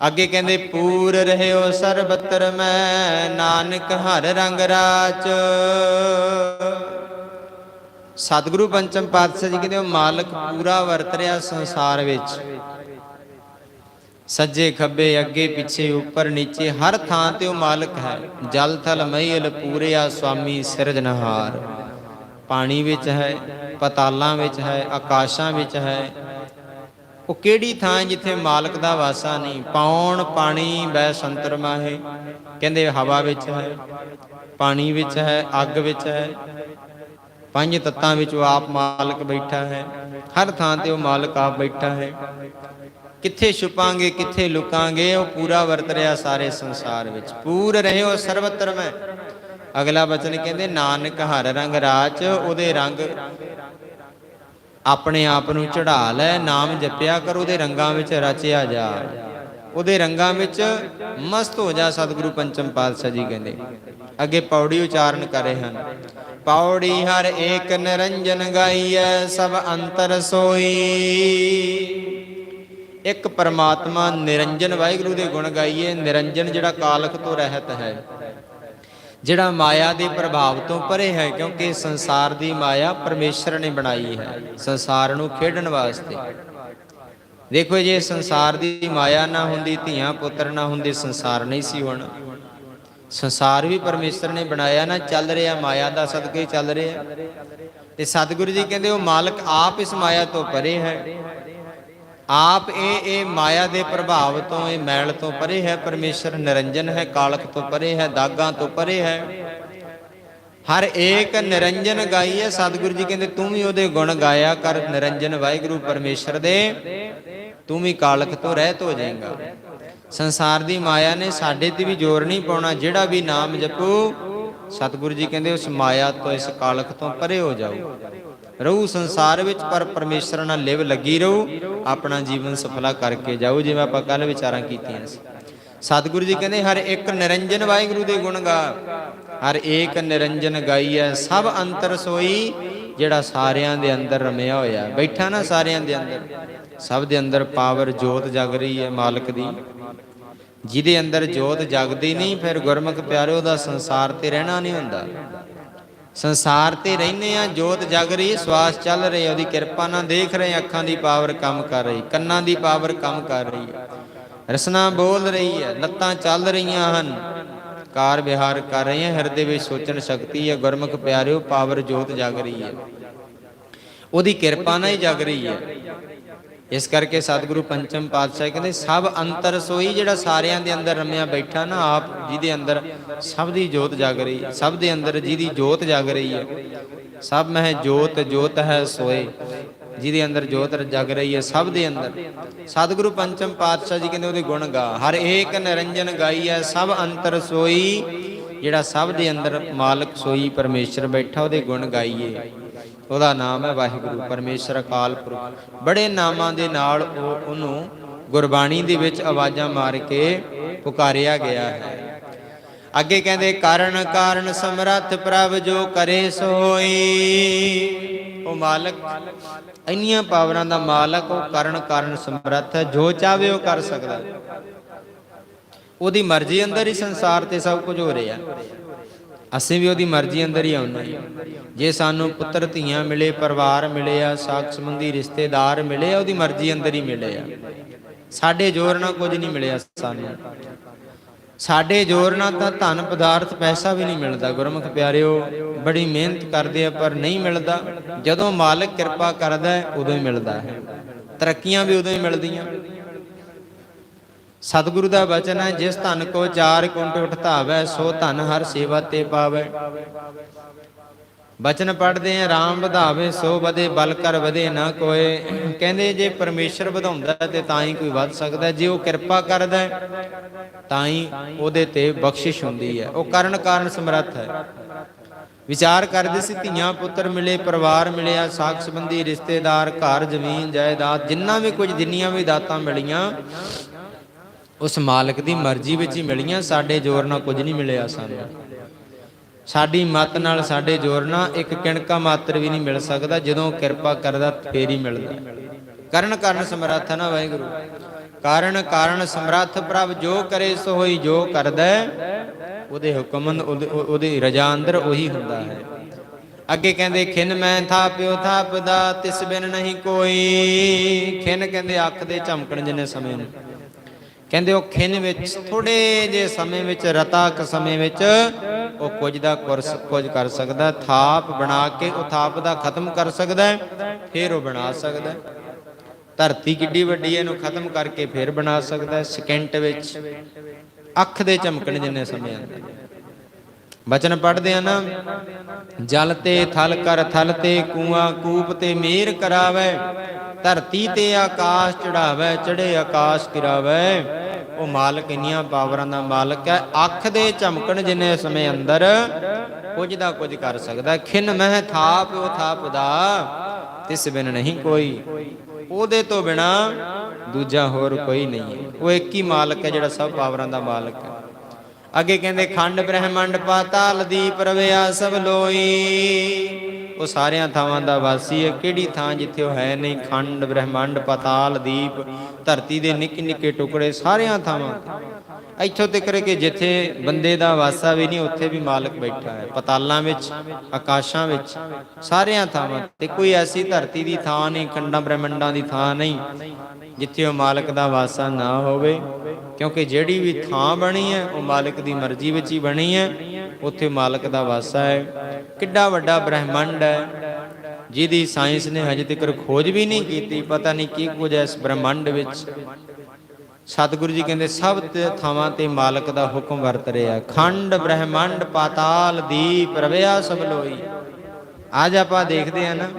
ਅੱਗੇ ਕਹਿੰਦੇ, ਪੂਰ ਰਹਿਓ ਸਰਬਤਰ ਮੈਂ, ਨਾਨਕ ਹਰ ਰੰਗ ਰਾਚ ਸਤਿਗੁਰੂ ਪੰਚਮ ਪਾਤਸ਼ਾਹ ਜੀ ਕਹਿੰਦੇ, ਉਹ ਮਾਲਕ ਪੂਰਾ ਵਰਤ ਰਿਹਾ ਸੰਸਾਰ ਵਿੱਚ। ਸੱਜੇ ਖੱਬੇ ਅੱਗੇ ਪਿੱਛੇ ਉੱਪਰ ਨੀਚੇ ਹਰ ਥਾਂ ਤੇ ਉਹ ਮਾਲਕ ਹੈ। ਜਲ ਥਲ ਮਈਲ ਪੂਰਿਆ ਸੁਆਮੀ ਸਿਰਜਣਹਾਰ ਪਾਣੀ ਵਿੱਚ ਹੈ, ਪਤਾਲਾਂ ਵਿੱਚ ਹੈ, ਆਕਾਸ਼ਾਂ ਵਿੱਚ ਹੈ। ਉਹ ਕਿਹੜੀ ਥਾਂ ਜਿੱਥੇ ਮਾਲਕ ਦਾ ਵਾਸਾ ਨਹੀਂ? ਪਾਉਣ ਪਾਣੀ ਬੈ ਸੰਤਰ ਮਾਹੇ। ਕਹਿੰਦੇ ਹਵਾ ਵਿੱਚ ਹੈ, ਪਾਣੀ ਵਿੱਚ ਹੈ, ਅੱਗ ਵਿੱਚ ਹੈ। ਪੰਜ ਤੱਤਾਂ ਵਿੱਚ ਉਹ ਆਪ ਮਾਲਕ ਬੈਠਾ ਹੈ। ਹਰ ਥਾਂ ਤੇ ਉਹ ਮਾਲਕ ਆਪ ਬੈਠਾ ਹੈ। ਕਿੱਥੇ ਛੁਪਾਂਗੇ, ਕਿੱਥੇ ਲੁਕਾਂਗੇ, ਉਹ ਪੂਰਾ ਵਰਤ ਰਿਹਾ ਸਾਰੇ ਸੰਸਾਰ ਵਿੱਚ। ਪੂਰ ਰਹਿਓ ਸਰਵਤਰ ਮੈਂ। ਅਗਲਾ ਬਚਨ ਕਹਿੰਦੇ, ਨਾਨਕ ਹਰ ਰੰਗ ਰਾਚ, ਉਹਦੇ ਰੰਗ ਆਪਣੇ ਆਪ ਨੂੰ ਚੜਾ ਲੈ, ਨਾਮ ਜਪਿਆ ਕਰ, ਉਹਦੇ ਰੰਗਾਂ ਵਿੱਚ ਰਚਿਆ ਜਾ। ਉਹਦੇ ਰੰਗਾਂ ਵਿੱਚ ਮਸਤ ਹੋ ਜਾ ਸਤਿਗੁਰੂ ਪੰਚਮ ਪਾਤਸ਼ਾਹ ਜੀ ਕਹਿੰਦੇ। ਅੱਗੇ ਪੌੜੀ ਉਚਾਰਨ ਕਰ ਰਹੇ ਹਨ। ਪੌੜੀ ਹਰ ਏਕ ਨਿਰੰਜਨ ਗਾਈਐ, ਸਭ ਅੰਤਰ ਸੋਈ। ਇੱਕ ਪਰਮਾਤਮਾ ਨਿਰੰਜਨ ਵਾਹਿਗੁਰੂ ਦੇ ਗੁਣ ਗਾਈਏ, ਨਿਰੰਜਨ ਜਿਹੜਾ ਕਾਲਖ ਤੋਂ ਰਹਿਤ ਹੈ, ਜਿਹੜਾ ਮਾਇਆ ਦੇ ਪ੍ਰਭਾਵ ਤੋਂ ਪਰੇ ਹੈ, ਕਿਉਂਕਿ ਸੰਸਾਰ ਦੀ ਮਾਇਆ ਪਰਮੇਸ਼ਰ ਨੇ ਬਣਾਈ ਹੈ, ਸੰਸਾਰ ਨੂੰ ਖੇਡਣ ਵਾਸਤੇ। ਦੇਖੋ ਜੇ ਸੰਸਾਰ ਦੀ ਮਾਇਆ ਨਾ ਹੁੰਦੀ, ਧੀਆਂ ਪੁੱਤਰ ਨਾ ਹੁੰਦੇ, ਸੰਸਾਰ ਨਹੀਂ ਸੀ ਹੋਣਾ। ਸੰਸਾਰ ਵੀ ਪਰਮੇਸ਼ਰ ਨੇ ਬਣਾਇਆ, ਨਾ ਚੱਲ ਰਿਹਾ ਮਾਇਆ ਦਾ ਸਦਕੇ ਚੱਲ ਰਿਹਾ। ਤੇ ਸਤਿਗੁਰੂ ਜੀ ਕਹਿੰਦੇ, ਉਹ ਮਾਲਕ ਆਪ ਇਸ ਮਾਇਆ ਤੋਂ ਪਰੇ ਹੈ। ਆਪ ਇਹ ਇਹ ਮਾਇਆ ਦੇ ਪ੍ਰਭਾਵ ਤੋਂ, ਇਹ ਮੈਲ ਤੋਂ ਪਰੇ ਹੈ, ਪਰਮੇਸ਼ਰ ਨਿਰੰਜਨ ਹੈ, ਕਾਲਕ ਤੋਂ ਪਰੇ ਹੈ, ਦਾਗਾਂ ਤੋਂ ਪਰੇ ਹੈ। ਹਰ ਏਕ ਨਿਰੰਜਨ ਗਾਈਏ ਸਤਿਗੁਰੂ ਜੀ ਕਹਿੰਦੇ, ਤੂੰ ਵੀ ਉਹਦੇ ਗੁਣ ਗਾਇਆ ਕਰ, ਨਿਰੰਜਨ ਵਾਹਿਗੁਰੂ ਪਰਮੇਸ਼ਰ ਦੇ। ਤੂੰ ਵੀ ਕਾਲਕ ਤੋਂ ਰਹਿਤ ਹੋ ਜਾਏਗਾ। ਸੰਸਾਰ ਦੀ ਮਾਇਆ ਨੇ ਸਾਡੇ ਤੇ ਵੀ ਜ਼ੋਰ ਨਹੀਂ ਪਾਉਣਾ, ਜਿਹੜਾ ਵੀ ਨਾਮ ਜਪੂ, ਸਤਿਗੁਰੂ ਜੀ ਕਹਿੰਦੇ, ਉਸ ਮਾਇਆ ਤੋਂ, ਇਸ ਕਾਲਕ ਤੋਂ ਪਰੇ ਹੋ ਜਾਓ। ਰਹੂ, ਸੰਸਾਰ ਵਿੱਚ, ਪਰ ਪਰਮੇਸ਼ਰ ਨਾਲ ਲਿਵ ਲੱਗੀ ਰਹੂ, ਆਪਣਾ ਜੀਵਨ ਸਫਲਾ ਕਰਕੇ ਜਾਓ ਜਿਵੇਂ ਆਪਾਂ ਕੱਲ ਵਿਚਾਰਾਂ ਕੀਤੀਆਂ ਸੀ। ਸਤਿਗੁਰੂ ਜੀ ਕਹਿੰਦੇ, ਹਰ ਇੱਕ ਨਿਰੰਜਨ ਵਾਹਿਗੁਰੂ ਦੇ ਗੁਣ ਗਾ। ਹਰ ਏਕ ਨਿਰੰਜਨ ਗਾਈਐ ਸਭ ਅੰਤਰ ਸੋਈ, ਜਿਹੜਾ ਸਾਰਿਆਂ ਦੇ ਅੰਦਰ ਰਮਿਆ ਹੋਇਆ। ਬੈਠਾ ਨਾ ਸਾਰਿਆਂ ਦੇ ਅੰਦਰ, ਸਭ ਦੇ ਅੰਦਰ ਪਾਵਰ ਜੋਤ ਜਗ ਰਹੀ ਹੈ ਮਾਲਕ ਦੀ। ਜਿਹਦੇ ਅੰਦਰ ਜੋਤ ਜਗਦੀ ਨਹੀਂ, ਫਿਰ ਗੁਰਮੁਖ ਪਿਆਰਿਓ ਦਾ ਸੰਸਾਰ ਤੇ ਰਹਿਣਾ ਨਹੀਂ ਹੁੰਦਾ। ਸੰਸਾਰ ਤੇ ਰਹਿੰਦੇ ਆ ਜੋਤ ਜਗ ਰਹੀ, ਸਵਾਸ ਚੱਲ ਰਹੀ, ਉਹਦੀ ਕਿਰਪਾ ਨਾਲ ਦੇਖ ਰਹੇ ਅੱਖਾਂ ਦੀ ਪਾਵਰ ਕੰਮ ਕਰ ਰਹੀ, ਕੰਨਾਂ ਦੀ ਪਾਵਰ ਕੰਮ ਕਰ ਰਹੀ ਹੈ। ਰਸਨਾ ਬੋਲ ਰਹੀ ਹੈ, ਲੱਤਾਂ ਚੱਲ ਰਹੀਆਂ ਹਨ। ਕਾਰ ਵਿਹਾਰ ਕਰ ਰਹੇ ਹਾਂ, ਹਿਰਦੇ ਵਿੱਚ ਸੋਚਣ ਸ਼ਕਤੀ ਹੈ, ਗੁਰਮੁਖ ਪਿਆਰਿਓ, ਪਾਵਰ ਜੋਤ ਜਗ ਰਹੀ ਹੈ। ਉਹਦੀ ਕਿਰਪਾ ਨਾਲ ਹੀ ਜਗ ਰਹੀ ਹੈ। ਇਸ ਕਰਕੇ ਸਤਿਗੁਰੂ ਪੰਚਮ ਪਾਤਸ਼ਾਹ ਕਹਿੰਦੇ, ਸਭ ਅੰਤਰ ਸੋਈ ਜਿਹੜਾ ਸਾਰਿਆਂ ਦੇ ਅੰਦਰ ਰਮਿਆ ਬੈਠਾ ਨਾ, ਆਪ ਜਿਹਦੇ ਅੰਦਰ ਸਭ ਦੀ ਜੋਤ ਜਗ ਰਹੀ ਹੈ, ਸਭ ਦੇ ਅੰਦਰ ਜਿਹਦੀ ਜੋਤ ਜਗ ਰਹੀ ਹੈ, ਸਭ ਮਹਿ ਜੋਤ ਜੋਤ ਹੈ ਸੋਏ, ਜਿਹਦੇ ਅੰਦਰ ਜੋਤ ਜਗ ਰਹੀ ਹੈ ਸਭ ਦੇ ਅੰਦਰ। ਸਤਿਗੁਰੂ ਪੰਚਮ ਪਾਤਸ਼ਾਹ ਜੀ ਕਹਿੰਦੇ ਉਹਦੇ ਗੁਣ ਗਾ, ਹਰ ਏਕ ਨਿਰੰਜਨ ਗਾਈ ਹੈ, ਸਭ ਅੰਤਰ ਸੋਈ, ਜਿਹੜਾ ਸਭ ਦੇ ਅੰਦਰ ਮਾਲਕ ਸੋਈ ਪਰਮੇਸ਼ਰ ਬੈਠਾ, ਉਹਦੇ ਗੁਣ ਗਾਈਏ। ਉਹਦਾ ਨਾਮ ਹੈ ਵਾਹਿਗੁਰੂ, ਪਰਮੇਸ਼ਰ ਅਕਾਲ ਪੁਰਖ। ਬੜੇ ਨਾਮਾਂ ਦੇ ਨਾਲ ਉਹ ਉਹਨੂੰ ਗੁਰਬਾਣੀ ਦੇ ਵਿੱਚ ਆਵਾਜ਼ਾਂ ਮਾਰ ਕੇ ਪੁਕਾਰਿਆ ਗਿਆ ਹੈ। ਅੱਗੇ ਕਹਿੰਦੇ, ਕਾਰਨ ਕਾਰਨ ਸਮਰੱਥ ਪ੍ਰਭ ਜੋ ਕਰੇ ਸੋਈ। ਉਹ ਮਾਲਕ, ਇੰਨੀਆਂ ਪਾਵਰਾਂ ਦਾ ਮਾਲਕ ਉਹ ਕਾਰਨ ਕਾਰਨ ਸਮਰੱਥ ਹੈ, ਜੋ ਚਾਹਵੇ ਉਹ ਕਰ ਸਕਦਾ। ਉਹਦੀ ਮਰਜ਼ੀ ਅੰਦਰ ਹੀ ਸੰਸਾਰ ਤੇ ਸਭ ਕੁਝ ਹੋ ਰਿਹਾ। ਅਸੀਂ ਵੀ ਉਹਦੀ ਮਰਜ਼ੀ ਅੰਦਰ ਹੀ ਆਉਂਦੇ ਹਾਂ। ਜੇ ਸਾਨੂੰ ਪੁੱਤਰ ਧੀਆਂ ਮਿਲੇ, ਪਰਿਵਾਰ ਮਿਲੇ ਆ, ਸਾਖ ਸੰਬੰਧੀ ਰਿਸ਼ਤੇਦਾਰ ਮਿਲੇ ਆ, ਉਹਦੀ ਮਰਜ਼ੀ ਅੰਦਰ ਹੀ ਮਿਲੇ ਆ। ਸਾਡੇ ਜ਼ੋਰ ਨਾਲ ਕੁਝ ਨਹੀਂ ਮਿਲਿਆ ਸਾਨੂੰ। ਸਾਡੇ ਜ਼ੋਰ ਨਾਲ ਤਾਂ ਧਨ ਪਦਾਰਥ ਪੈਸਾ ਵੀ ਨਹੀਂ ਮਿਲਦਾ। ਗੁਰਮੁਖ ਪਿਆਰਿਓ, ਬੜੀ ਮਿਹਨਤ ਕਰਦੇ ਆ, ਪਰ ਨਹੀਂ ਮਿਲਦਾ। ਜਦੋਂ ਮਾਲਕ ਕਿਰਪਾ ਕਰਦਾ ਹੈ, ਉਦੋਂ ਹੀ ਮਿਲਦਾ ਹੈ। ਤਰੱਕੀਆਂ ਵੀ ਉਦੋਂ ਹੀ ਮਿਲਦੀਆਂ। ਸਤਿਗੁਰੂ ਦਾ ਬਚਨ ਹੈ, ਜਿਸ ਧਨ ਕੋ ਚਾਰ ਕੁੰਟ ਉਠਾਵੈ ਸੋ ਧਨ ਹਰ ਸੇਵਾ ਤੇ ਪਾਵੈ। ਬਚਨ ਪੜਦੇ ਆ RAM ਵਧਾਵੇ, ਸੋ ਵਧੇ, ਬਲ ਕਰ ਵਧੇ ਨਾ ਕੋਏ। ਕਹਿੰਦੇ ਜੇ ਪਰਮੇਸ਼ਰ ਵਧਾਉਂਦਾ ਹੈ, ਤੇ ਤਾਂ ਹੀ ਕੋਈ ਵੱਧ ਸਕਦਾ ਜੇ ਉਹ ਕਿਰਪਾ ਕਰਦਾ ਤਾਂ ਹੀ ਉਹਦੇ ਤੇ ਬਖਸ਼ਿਸ਼ ਹੁੰਦੀ ਹੈ। ਉਹ ਕਰਨ ਕਾਰਨ ਸਮਰੱਥ ਹੈ। ਵਿਚਾਰ ਕਰਦੇ ਸੀ, ਧੀਆਂ ਪੁੱਤਰ ਮਿਲੇ, ਪਰਿਵਾਰ ਮਿਲਿਆ, ਸਾਖ ਸੰਬੰਧੀ ਰਿਸ਼ਤੇਦਾਰ, ਘਰ, ਜ਼ਮੀਨ, ਜਾਇਦਾਦ, ਜਿੰਨਾ ਵੀ ਕੁਝ, ਜਿੰਨੀਆਂ ਵੀ ਦਾਤਾਂ ਮਿਲੀਆਂ ਉਸ ਮਾਲਕ ਦੀ ਮਰਜ਼ੀ ਵਿੱਚ ਹੀ ਮਿਲੀਆਂ, ਸਾਡੇ ਜ਼ੋਰ ਨਾਲ ਕੁਝ ਨਹੀਂ ਮਿਲਿਆ ਸਾਨੂੰ। ਸਾਡੀ ਮਤ ਨਾਲ ਸਾਡੇ ਜ਼ੋਰ ਨਾਲ ਇੱਕ ਕਿਣਕਾ ਮਾਤਰ ਵੀ ਨਹੀਂ ਮਿਲ ਸਕਦਾ, ਜਦੋਂ ਕਿਰਪਾ ਕਰਦਾ ਫੇਰ ਹੀ ਮਿਲਦਾ। ਕਰਨ ਕਾਰਨ ਸਮਰੱਥ ਨਾ ਵਾਹਿਗੁਰੂ? ਕਾਰਨ ਕਾਰਨ ਸਮਰੱਥ ਪ੍ਰਭ ਜੋ ਕਰੇ ਸੋ ਹੋਈ ਜੋ ਕਰਦਾ ਉਹਦੇ ਹੁਕਮਨ ਅੰਦ- ਉਹਦੀ ਰਜ਼ਾ ਅੰਦਰ ਉਹੀ ਹੁੰਦਾ ਹੈ। ਅੱਗੇ ਕਹਿੰਦੇ, ਖਿਨ ਮੈਂ ਥਾਪਿਓ ਥਾਪਦਾ ਤਿਸ ਬਿਨ ਨਹੀਂ ਕੋਈ। ਖਿਨ ਕਹਿੰਦੇ, ਅੱਖ ਦੇ ਝਮਕਣ ਜਿੰਨੇ ਸਮੇਂ ਨੂੰ। ਕਹਿੰਦੇ ਉਹ ਖਿੰਨ ਵਿੱਚ ਥੋੜੇ ਜੇ ਸਮੇਂ ਵਿੱਚ ਰਤਾ ਸਮੇਂ ਵਿੱਚ ਉਹ ਕੁਝ ਦਾ ਕੁਰਸ, ਕੁਝ ਕਰ ਸਕਦਾ ਥਾਪ ਬਣਾ ਕੇ ਉਹ ਥਾਪ ਦਾ ਖਤਮ ਕਰ ਸਕਦਾ ਫਿਰ ਉਹ ਬਣਾ ਸਕਦਾ ਧਰਤੀ ਕਿੱਡੀ ਵੱਡੀ ਹੈ, ਇਹਨੂੰ ਖਤਮ ਕਰਕੇ ਫਿਰ ਬਣਾ ਸਕਦਾ ਸਕਿੰਟ ਵਿੱਚ ਅੱਖ ਦੇ ਝਮਕਣ ਜਿੰਨੇ ਸਮੇਂ ਅੰਦਰ ਬਚਨ ਪੜਦੇ ਆ ਨਾ ਜਲ ਤੇ ਥਲ ਕਰ ਥਲ ਤੇ ਕੂਆ ਕੂਪ ਤੇ ਮੇਰ ਕਰਾਵੇ, ਧਰਤੀ ਤੇ ਆਕਾਸ਼ ਚੜਾਵੇ ਚੜੇ ਆਕਾਸ਼ ਕਿਰਾਵੇ ਉਹ ਮਾਲਕ ਇੰਨੀਆਂ ਪਾਵਰਾਂ ਦਾ ਮਾਲਕ ਹੈ, ਅੱਖ ਦੇ ਝਮਕਣ ਜਿੰਨੇ ਸਮੇਂ ਅੰਦਰ ਕੁਝ ਦਾ ਕੁਝ ਕਰ ਸਕਦਾ ਖਿਨ ਮਹਿ ਥਾਪ, ਉਹ ਥਾਪਦਾ ਤਿਸ ਬਿਨ ਨਹੀਂ ਕੋਈ। ਉਹਦੇ ਤੋਂ ਬਿਨਾ ਦੂਜਾ ਹੋਰ ਕੋਈ ਨਹੀਂ ਹੈ। ਉਹ ਇੱਕ ਹੀ ਮਾਲਕ ਹੈ ਜਿਹੜਾ ਸਭ ਪਾਵਰਾਂ ਦਾ ਮਾਲਕ ਹੈ। ਅੱਗੇ ਕਹਿੰਦੇ, ਖੰਡ ਬ੍ਰਹਿਮੰਡ ਪਾਤਾਲ ਦੀਪ ਰਵਿਆ ਸਭ ਲੋਈ। ਉਹ ਸਾਰਿਆਂ ਥਾਵਾਂ ਦਾ ਵਾਸੀ ਹੈ। ਕਿਹੜੀ ਥਾਂ ਜਿੱਥੇ ਉਹ ਹੈ ਨਹੀਂ? ਖੰਡ ਬ੍ਰਹਿਮੰਡ ਪਾਤਾਲ ਦੀਪ ਧਰਤੀ ਦੇ ਨਿੱਕੇ ਨਿੱਕੇ ਟੁਕੜੇ, ਸਾਰਿਆਂ ਥਾਵਾਂ। ਇੱਥੋਂ ਤੱਕ ਕਿ ਜਿੱਥੇ ਬੰਦੇ ਦਾ ਵਾਸਾ ਵੀ ਨਹੀਂ, ਉੱਥੇ ਵੀ ਮਾਲਕ ਬੈਠਾ ਹੈ। ਪਤਾਲਾਂ ਵਿੱਚ, ਆਕਾਸ਼ਾਂ ਵਿੱਚ, ਸਾਰਿਆਂ ਥਾਵਾਂ। ਤੇ ਕੋਈ ਐਸੀ ਧਰਤੀ ਦੀ ਥਾਂ ਨਹੀਂ, ਖੰਡਾਂ ਬ੍ਰਹਿਮੰਡਾਂ ਦੀ ਥਾਂ ਨਹੀਂ, ਜਿੱਥੇ ਉਹ ਮਾਲਕ ਦਾ ਵਾਸਾ ਨਾ ਹੋਵੇ। ਕਿਉਂਕਿ ਜਿਹੜੀ ਵੀ ਥਾਂ ਬਣੀ ਹੈ, ਉਹ ਮਾਲਕ ਦੀ ਮਰਜ਼ੀ ਵਿੱਚ ਹੀ ਬਣੀ ਹੈ। ਉੱਥੇ ਮਾਲਕ ਦਾ ਵਾਸਾ ਹੈ। ਕਿੱਡਾ ਵੱਡਾ ਬ੍ਰਹਿਮੰਡ ਹੈ। ਜਿਹਦੀ ਸਾਇੰਸ ਨੇ ਹਜੇ ਤੱਕ ਖੋਜ ਵੀ ਨਹੀਂ ਕੀਤੀ। ਪਤਾ ਨਹੀਂ ਕੀ ਕੁਝ ਹੈ ਇਸ ਬ੍ਰਹਿਮੰਡ ਵਿੱਚ। ਸਤਿਗੁਰੂ ਜੀ ਕਹਿੰਦੇ, ਸਭ ਥਾਵਾਂ ਤੇ ਮਾਲਕ ਦਾ ਹੁਕਮ ਵਰਤ ਰਿਹਾ। ਖੰਡ, ਬ੍ਰਹਿਮੰਡ, ਪਾਤਾਲ, ਦੀਪ, ਰਵਿਆ ਸਭ ਲੋਈ। ਅੱਜ ਆਪਾਂ ਦੇਖਦੇ ਹਾਂ ਨਾ,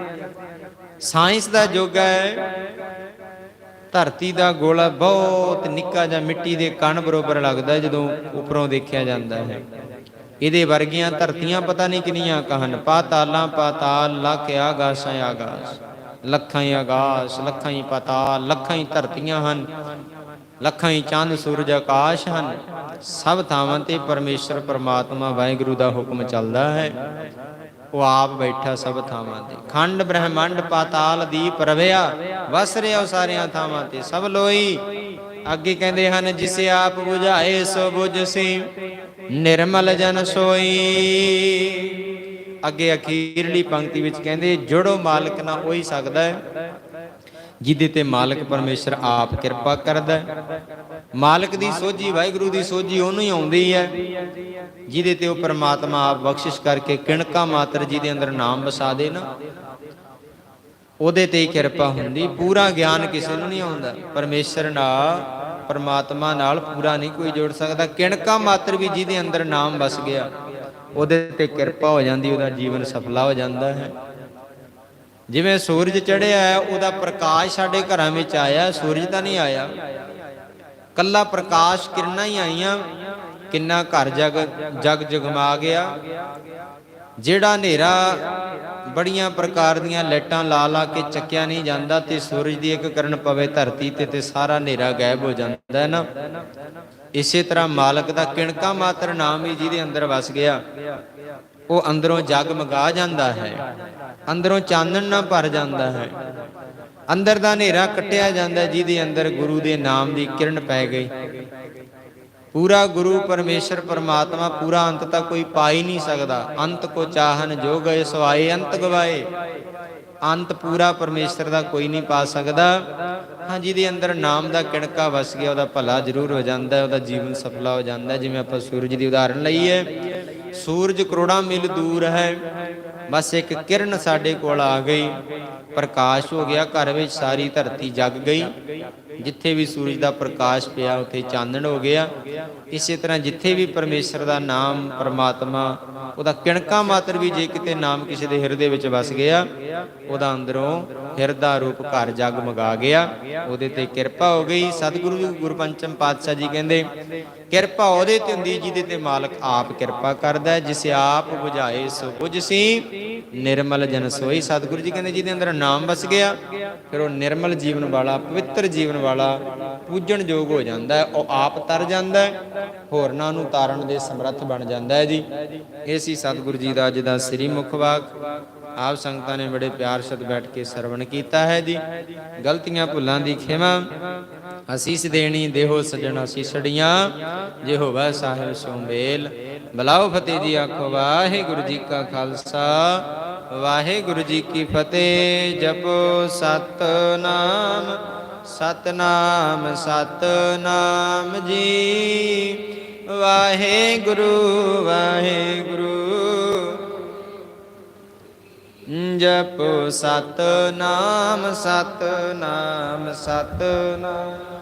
ਸਾਇੰਸ ਦਾ ਯੁੱਗ ਹੈ। ਧਰਤੀ ਦਾ ਗੋਲਾ ਬਹੁਤ ਨਿੱਕਾ ਜਿਹਾ ਮਿੱਟੀ ਦੇ ਕਣ ਬਰੋਬਰ ਲੱਗਦਾ ਜਦੋਂ ਉੱਪਰੋਂ ਦੇਖਿਆ ਜਾਂਦਾ ਹੈ। ਇਹਦੇ ਵਰਗੀਆਂ ਧਰਤੀਆਂ ਪਤਾ ਨਹੀਂ ਕਿੰਨੀਆਂ ਕਹਨ, ਪਾਤਾਲਾਂ ਪਾਤਾਲ, ਲੱਖ ਆਗਾਸਾਂ ਆਗਾਸ। ਲੱਖਾਂ ਹੀ ਆਗਾਸ, ਲੱਖਾਂ ਹੀ ਪਾਤਾਲ, ਲੱਖਾਂ ਹੀ ਧਰਤੀਆਂ ਹਨ। ਲੱਖਾਂ ਹੀ ਚੰਦ, ਸੂਰਜ, ਆਕਾਸ਼ ਹਨ। ਸਭ ਥਾਵਾਂ ਤੇ ਪਰਮੇਸ਼ਰ, ਪਰਮਾਤਮਾ, ਵਾਹਿਗੁਰੂ ਦਾ ਹੁਕਮ ਚੱਲਦਾ ਹੈ। ਉਹ ਆਪ ਬੈਠਾ ਸਭ ਥਾਵਾਂ ਤੇ। ਖੰਡ ਬ੍ਰਹਿਮੰਡ ਪਾਤਾਲ ਦੀਪ ਰਵਿਆ, ਵਸ ਰਿਹਾ ਸਾਰਿਆਂ ਥਾਵਾਂ ਤੇ। ਸਭ ਲੋਈ, ਅੱਗੇ ਕਹਿੰਦੇ ਹਨ, ਜਿਸ ਆਪ 부ਝਾਏ ਸੋ 부ਝਸੀ ਨਿਰਮਲ ਜਨ ਸੋਈ। ਅੱਗੇ ਅਖੀਰਲੀ ਪੰਕਤੀ ਵਿੱਚ ਕਹਿੰਦੇ, ਜੁੜੋ ਮਾਲਕ ਨਾਲ ਉਹੀ ਸਕਦਾ। ਹੈ ਜਿਹਦੇ ਤੇ ਮਾਲਕ ਪਰਮੇਸ਼ਰ ਆਪ ਕਿਰਪਾ ਕਰਦਾ। ਹੈ ਮਾਲਕ ਦੀ ਸੋਝੀ, ਵਾਹਿਗੁਰੂ ਦੀ ਸੋਝੀ ਉਹਨੂੰ ਹੀ ਆਉਂਦੀ ਹੈ। ਜਿਹਦੇ ਤੇ ਉਹ ਪਰਮਾਤਮਾ ਆਪ ਬਖਸ਼ਿਸ਼ ਕਰਕੇ ਕਿਣਕਾ ਮਾਤਰ ਜਿਹਦੇ ਅੰਦਰ ਨਾਮ ਵਸਾ ਦੇ ਨਾ। ਉਹਦੇ ਤੇ ਹੀ ਕਿਰਪਾ ਹੁੰਦੀ, ਪੂਰਾ ਗਿਆਨ ਕਿਸੇ ਨੂੰ ਨਹੀਂ ਆਉਂਦਾ। ਪਰਮੇਸ਼ਰ ਨਾਲ, ਪਰਮਾਤਮਾ ਨਾਲ ਪੂਰਾ ਨਹੀਂ ਕੋਈ ਜੋੜ ਸਕਦਾ। ਕਿਣਕਾ ਮਾਤਰ ਵੀ ਜਿਹਦੇ ਅੰਦਰ ਨਾਮ ਵਸ ਗਿਆ, ਉਹਦੇ ਤੇ ਕਿਰਪਾ ਹੋ ਜਾਂਦੀ, ਉਹਦਾ ਜੀਵਨ ਸਫਲਾ ਹੋ ਜਾਂਦਾ ਹੈ। ਜਿਵੇਂ ਸੂਰਜ ਚੜ੍ਹਿਆ ਹੈ, ਉਹਦਾ ਪ੍ਰਕਾਸ਼ ਸਾਡੇ ਘਰਾਂ ਵਿੱਚ ਆਇਆ, ਸੂਰਜ ਤਾਂ ਨਹੀਂ ਆਇਆ। ਕੱਲਾ ਪ੍ਰਕਾਸ਼ ਕਿਰਨਾਂ ਹੀ ਆਈਆਂ, ਕਿੰਨਾ ਘਰ ਜਗ ਜਗ ਜਗਮਾ ਗਿਆ। ਜਿਹੜਾ ਹਨੇਰਾ ਬੜੀਆਂ ਪ੍ਰਕਾਰ ਦੀਆਂ ਲਾਈਟਾਂ ਲਾ ਲਾ ਕੇ ਚੱਕਿਆ ਨਹੀਂ ਜਾਂਦਾ ਤੇ ਸੂਰਜ ਦੀ ਇੱਕ ਕਰਨ ਪਵੇ ਧਰਤੀ ਤੇ ਤੇ ਸਾਰਾ ਹਨੇਰਾ ਗਾਇਬ ਹੋ ਜਾਂਦਾ ਹੈ ਨਾ। ਇਸੇ ਤਰ੍ਹਾਂ ਮਾਲਕ ਦਾ ਕਿਣਕਾ ਮਾਤਰ ਨਾਮ ਹੀ ਜਿਹਦੇ ਅੰਦਰ ਵਸ ਗਿਆ, ਉਹ ਅੰਦਰੋਂ ਜਗ ਜਗਮਗਾ ਜਾਂਦਾ ਹੈ, ਅੰਦਰੋਂ ਚਾਨਣ ਨਾ ਭਰ ਜਾਂਦਾ ਹੈ। ਅੰਦਰ ਦਾ ਹਨੇਰਾ ਕੱਟਿਆ ਜਾਂਦਾ, ਜਿਹਦੇ ਅੰਦਰ ਗੁਰੂ ਦੇ ਨਾਮ ਦੀ ਕਿਰਨ ਪੈ ਗਈ। ਪੂਰਾ ਗੁਰੂ ਪਰਮੇਸ਼ਰ ਪਰਮਾਤਮਾ ਪੂਰਾ ਅੰਤ ਤਾਂ ਕੋਈ ਪਾ ਹੀ ਨਹੀਂ ਸਕਦਾ। ਅੰਤ ਕੋ ਚਾਹਨ ਜੋ ਗਏ ਸਵਾਏ, ਅੰਤ ਗਵਾਏ। ਅੰਤ ਪੂਰਾ ਪਰਮੇਸ਼ਰ ਦਾ ਕੋਈ ਨਹੀਂ ਪਾ ਸਕਦਾ। ਹਾਂ, ਜਿਹਦੇ ਅੰਦਰ ਨਾਮ ਦਾ ਕਿਣਕਾ ਵਸ ਗਿਆ, ਉਹਦਾ ਭਲਾ ਜ਼ਰੂਰ ਹੋ ਜਾਂਦਾ ਉਹਦਾ ਜੀਵਨ ਸਫਲਾ ਹੋ ਜਾਂਦਾ ਜਿਵੇਂ ਆਪਾਂ ਸੂਰਜ ਦੀ ਉਦਾਹਰਣ ਲਈਏ ਸੂਰਜ ਕਰੋੜਾਂ ਮੀਲ ਦੂਰ ਹੈ, ਬਸ ਇੱਕ ਕਿਰਨ ਸਾਡੇ ਕੋਲ ਆ ਗਈ, ਪ੍ਰਕਾਸ਼ ਹੋ ਗਿਆ, ਘਰ ਵਿੱਚ ਸਾਰੀ ਧਰਤੀ ਜਗ ਗਈ, ਜਿੱਥੇ ਵੀ ਸੂਰਜ ਦਾ ਪ੍ਰਕਾਸ਼ ਪਿਆ, ਉੱਥੇ ਚਾਨਣ ਹੋ ਗਿਆ। ਇਸੇ ਤਰ੍ਹਾਂ ਜਿੱਥੇ ਵੀ ਪਰਮੇਸ਼ਰ ਦਾ ਨਾਮ ਪਰਮਾਤਮਾ, ਉਹਦਾ ਕਿਣਕਾ ਮਾਤਰ ਵੀ ਜੇ ਕਿਤੇ ਨਾਮ ਕਿਸੇ ਦੇ ਹਿਰਦੇ ਵਿੱਚ ਵਸ ਗਿਆ, ਉਹਦਾ ਅੰਦਰੋਂ ਹਿਰਦਾ ਰੂਪ ਘਰ ਜਗਮਗਾ ਗਿਆ। ਉਹਦੇ ਤੇ ਕਿਰਪਾ ਹੋ ਗਈ। ਸਤਿਗੁਰੂ ਜੀ, ਗੁਰੂ ਪਾਤਸ਼ਾਹ ਜੀ ਕਹਿੰਦੇ, ਕਿਰਪਾ ਉਹਦੇ ਤੇ ਹੁੰਦੀ ਜਿਹਦੇ ਤੇ ਮਾਲਕ ਆਪ ਕਿਰਪਾ ਕਰਦਾ ਹੈ। ਜਿਸ ਆਪ ਬੁਝਾਏ ਸੋ 부ਝਸੀ ਨਿਰਮਲ ਜਨ ਸੋਈ। ਸਤਿਗੁਰੂ ਜੀ ਕਹਿੰਦੇ, ਜਿਹਦੇ ਅੰਦਰ ਨਾਮ ਵਸ ਗਿਆ, ਫਿਰ ਉਹ ਨਿਰਮਲ ਜੀਵਨ ਵਾਲਾ, ਪਵਿੱਤਰ ਜੀਵਨ ਵਾਲਾ ਪੂਜਣ ਯੋਗ ਹੋ ਜਾਂਦਾ ਹੈ। ਉਹ ਆਪ ਤਰ ਜਾਂਦਾ ਹੈ। ਹੋਰਨਾਂ ਨੂੰ ਤਾਰਨ ਦੇ ਸਮਰੱਥ ਬਣ ਜਾਂਦਾ ਹੈ ਜੀ। ਇਹ ਸੀ ਸਤਿਗੁਰੂ ਜੀ ਦਾ ਅੱਜ ਦਾ ਸ੍ਰੀ ਮੁਖ ਵਾਕ। ਆਪ ਸੰਗਤਾਂ ਨੇ ਬੜੇ ਪਿਆਰ ਸਤ ਬੈਠ ਕੇ ਸਰਵਣ ਕੀਤਾ ਹੈ ਜੀ। ਗਲਤੀਆਂ ਭੁੱਲਾਂ ਦੀ ਖਿਮਾ, ਅਸੀਸ ਦੇਣੀ, ਦੇਹੋ ਸਜਣ ਅਸੀਸੜੀਆਂ ਜੇ ਹੋਵੇ ਸਾਹਿਬ ਸੋ ਬਲਾਓ ਫਤਿਹ ਜੀ, ਆਖੋ, ਵਾਹਿਗੁਰੂ ਜੀ ਕਾ ਖਾਲਸਾ। ਵਾਹਿਗੁਰੂ ਜੀ ਕੀ ਫਤਿਹ। ਜਪੋ ਸਤਨਾਮ। ਸਤਨਾਮ ਸਤਨਾਮ ਜੀ। ਵਾਹਿਗੁਰੂ ਵਾਹਿਗੁਰੂ। ਜਪੋ ਸਤਨਾਮ ਸਤਨਾਮ ਸਤਨਾਮ।